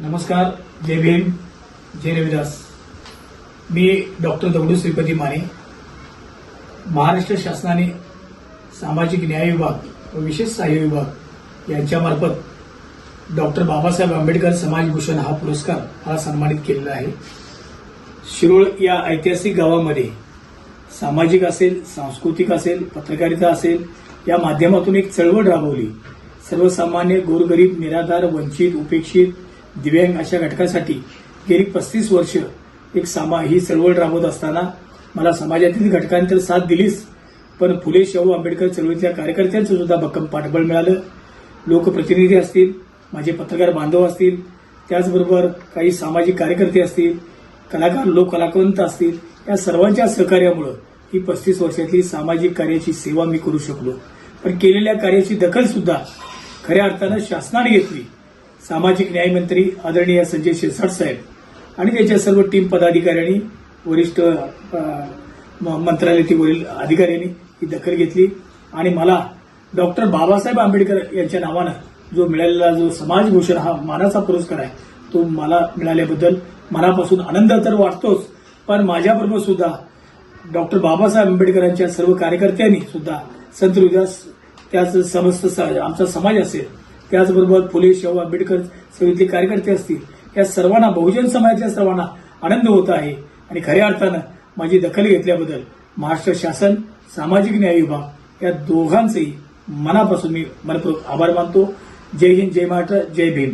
नमस्कार जय भीम जय रविदास. मी डॉक्टर दगडू श्रीपती माने. महाराष्ट्र शासनाने सामाजिक न्याय विभाग व विशेष सहाय्य विभाग यांच्यामार्फत डॉक्टर बाबासाहेब आंबेडकर समाजभूषण हा पुरस्कार हा सन्मानित केलेला आहे. शिरोळ या ऐतिहासिक गावामध्ये सामाजिक असेल सांस्कृतिक असेल पत्रकारिता असेल या माध्यमातून एक चळवळ राबवली. सर्वसामान्य गोरगरीब निराधार वंचित उपेक्षित दिव्यांग अशा घटकासाठी गेली पस्तीस वर्ष एक सामा ही चळवळ राबवत असताना मला समाजातील घटकांनी तर साथ दिलीच. पण फुले शाहू आंबेडकर चळवळीतल्या कार्यकर्त्यांचं सुद्धा भक्कम पाठबळ मिळालं. लोकप्रतिनिधी असतील माझे पत्रकार बांधव असतील त्याचबरोबर काही सामाजिक कार्यकर्ते असतील कलाकार लोक कलावंत असतील या सर्वांच्या सहकार्यामुळं ही पस्तीस वर्षातली सामाजिक कार्याची सेवा मी करू शकलो. पण केलेल्या कार्याची दखल सुद्धा खऱ्या अर्थानं शासनाने घेतली. सामाजिक न्याय मंत्री आदरणीय संजय शिरसाट साहेब आणि त्याच्या सर्व टीम पदाधिकाऱ्यांनी वरिष्ठ म- मंत्रालयातील वरील अधिकाऱ्यांनी ही दखल घेतली. आणि मला डॉक्टर बाबासाहेब आंबेडकर यांच्या नावानं जो मिळालेला जो समाजभूषण हा मानाचा पुरस्कार आहे तो मला मिळाल्याबद्दल मनापासून आनंद तर वाटतोच पण माझ्याबरोबर सुद्धा डॉक्टर बाबासाहेब आंबेडकरांच्या सर्व कार्यकर्त्यांनी सुद्धा संत रुदास त्याच समस्त आमचा समाज असेल त्याचबरोबर फुले शाहू आंबेडकर समितीतले कार्यकर्ते असतील. या सर्वांना बहुजन समाजाच्या सर्वांना आनंद होत आहे. आणि खऱ्या अर्थानं माझी दखल घेतल्याबद्दल महाराष्ट्र शासन सामाजिक न्याय विभाग या दोघांचेही मनापासून मी मनपूर्वक आभार मानतो. जय हिंद जय महाराष्ट्र जय भीम.